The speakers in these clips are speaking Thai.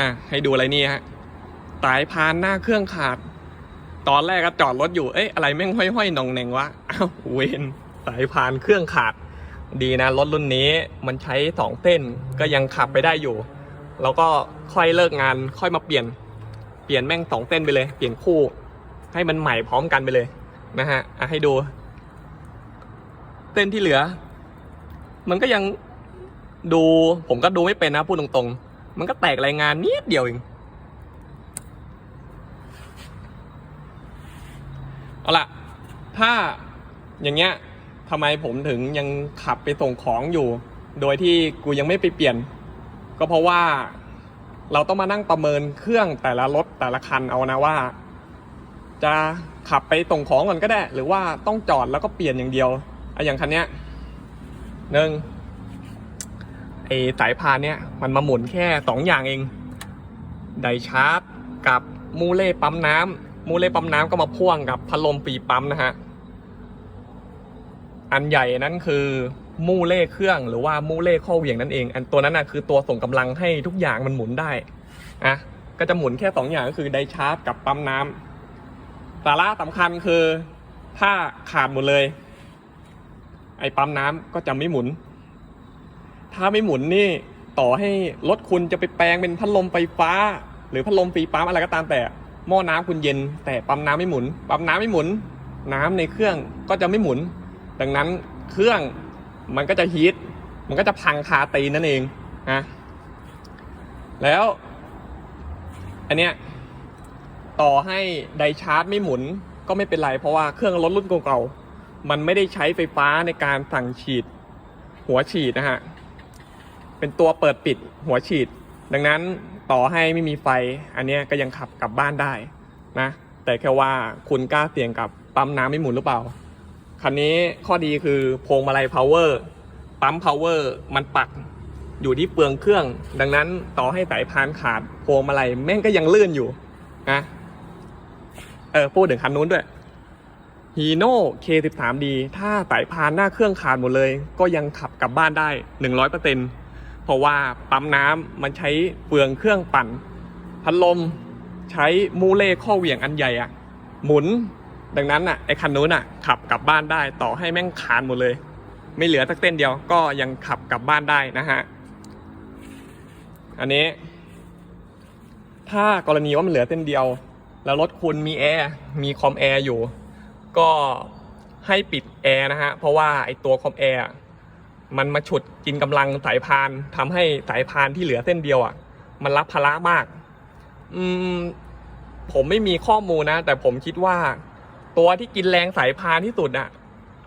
อะให้ดูอะไรนี่ฮะสายพานหน้าเครื่องขาด ตอนแรกก็จอดรถอยู่เอ๊ะอะไรแม่งห้อยๆนองแหนงวะอ้าวเวนสายพานเครื่องขาด ดีนะรถรุ่นนี้มันใช้สองเส้นก็ยังขับไปได้อยู่ แล้วก็ค่อยเลิกงานค่อยมาเปลี่ยน เปลี่ยนแม่งสองเส้นไปเลย เปลี่ยนคู่ ให้มันใหม่พร้อมกันไปเลยนะฮะอะให้ดู เส้นที่เหลือ มันก็ยังดูผมก็ดูไม่เป็นนะพูดตรงๆ มันก็แตกรายงานนิดเดียวเอง เอาล่ะ ถ้าอย่างเงี้ยทำไมผมถึงยังขับไปส่งของอยู่ โดยที่กูยังไม่ไปเปลี่ยน ก็เพราะว่าเราต้องมานั่งประเมินเครื่องแต่ละรถแต่ละคันเอานะว่า จะขับไปส่งของก่อนก็ได้ หรือว่าต้องจอดแล้วก็เปลี่ยนอย่างเดียวอะอย่างคันเนี้ยหนึ่ง ไอสายพานเนี้ยมันมาหมุนแค่สองอย่างเอง ไดชาร์จกับมูเล่ปั๊มน้ำมูเล่ปั๊มน้ำก็มาพ่วงกับพัดลมปีปั๊มนะฮะ อันใหญ่นั้นคือมูเล่เครื่องหรือว่ามูเล่ข้อเหวี่ยงนั่นเอง อันตัวนั้นนะคือตัวส่งกำลังให้ทุกอย่างมันหมุนได้อะก็จะหมุนแค่สองอย่างก็คือไดชาร์จกับปั๊มน้ำสาระสำคัญคือถ้าขาดหมดเลย ไอ้ปั๊มน้ำก็จะไม่หมุน ถ้าไม่หมุนนี่ต่อให้รถคุณจะไปแปลงเป็นพัดลมไฟฟ้า หรือพัดลมฟีปั๊มอะไรก็ตามแต่หม้อน้ำคุณเย็น แต่ปั๊มน้ำไม่หมุน ปั๊มน้ำไม่หมุน น้ำในเครื่องก็จะไม่หมุน ดังนั้นเครื่องมันก็จะฮีทมันก็จะพังคาตีนนั่นเองนะแล้วอันเนี้ยต่อให้ไดชาร์จไม่หมุนก็ไม่เป็นไร เพราะว่าเครื่องรถรุ่นเก่าๆมันไม่ได้ใช้ไฟฟ้าในการสั่งฉีดหัวฉีดนะฮะ เป็นตัวเปิดปิดหัวฉีด ดังนั้นต่อให้ไม่มีไฟ อันนี้ก็ยังขับกลับบ้านได้นะ แต่แค่ว่าคุณกล้าเสี่ยงกับปั๊มน้ำไม่หมุนหรือเปล่า คันนี้ข้อดีคือพวงมาลัย power ปั๊ม power มันปักอยู่ที่เปลืองเครื่อง ดังนั้นต่อให้สายพานขาดพวงมาลัยแม่งก็ยังลื่นอยู่นะเออพูดถึงคันนู้นด้วย Hino K13D ถ้าสายพานหน้าเครื่องขาดหมดเลย ก็ยังขับกลับบ้านได้ 100%เพราะว่าปั๊มน้ำมันใช้เปลืองเครื่องปั่น พัดลมใช้มูเล่ข้อเหวี่ยงอันใหญ่อะหมุน ดังนั้นอะไอคันนู้นอะขับกลับบ้านได้ต่อให้แม่งขาดหมดเลย ไม่เหลือสักเต้นเดียวก็ยังขับกลับบ้านได้นะฮะอันนี้ ถ้ากรณีว่ามันเหลือเต้นเดียว แล้วรถคุณมีแอร์มีคอมแอร์อยู่ ก็ให้ปิดแอร์นะฮะเพราะว่าไอตัวคอมแอร์ มันมาฉุดกินกำลังสายพานทำให้สายพานที่เหลือเส้นเดียวอะ มันรับภาระมาก อืม ผมไม่มีข้อมูลนะ แต่ผมคิดว่า ตัวที่กินแรงสายพานที่สุดอะ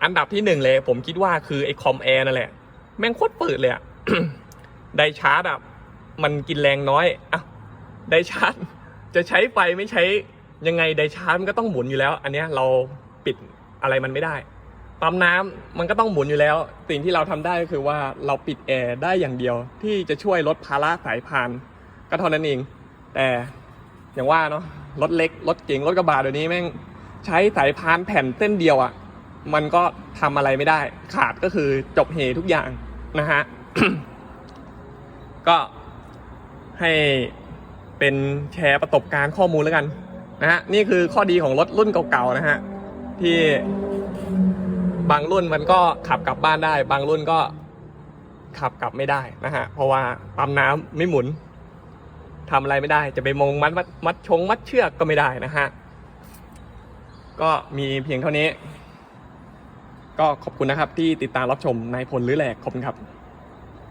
อันดับที่หนึ่งเลย ผมคิดว่าคือไอ้คอมแอร์นั่นแหละ แม่งโคตรปืดเลยอะไดชาร์จอะมันกินแรงน้อยอะไดชาร์จจะใช้ไฟไม่ใช้ยังไงไดชาร์จมันก็ต้องหมุนอยู่แล้ว อันเนี้ยเราปิดอะไรมันไม่ได้ ปั๊มน้ำมันก็ต้องหมุนอยู่แล้ว สิ่งที่เราทำได้ก็คือว่าเราปิดแอร์ได้อย่างเดียว ที่จะช่วยลดภาระสายพานก็เท่านั้นเอง แต่อย่างว่าเนาะรถเล็กรถเก๋งรถกระบะเดี๋ยวนี้แม่งใช้สายพานแผ่นเส้นเดียวอะ่ะ มันก็ทำอะไรไม่ได้ ขาดก็คือจบเหทุกอย่างนะฮะก็ให้เป็นแชร์ประสบการณ์ข้อมูลแล้วกันนะฮะนี่คือข้อดีของรถรุ่นเก่าๆนะฮะที่ บางรุ่นมันก็ขับกลับบ้านได้ บางรุ่นก็ขับกลับไม่ได้นะฮะ เพราะว่าปั๊มน้ำไม่หมุนทำอะไรไม่ได้ จะไปมงมัดมัดมัดชงมัดเชือกก็ไม่ได้นะฮะ ก็มีเพียงเท่านี้ ก็ขอบคุณนะครับที่ติดตามรับชมนายพลหรือแหลกขอบคุณครับ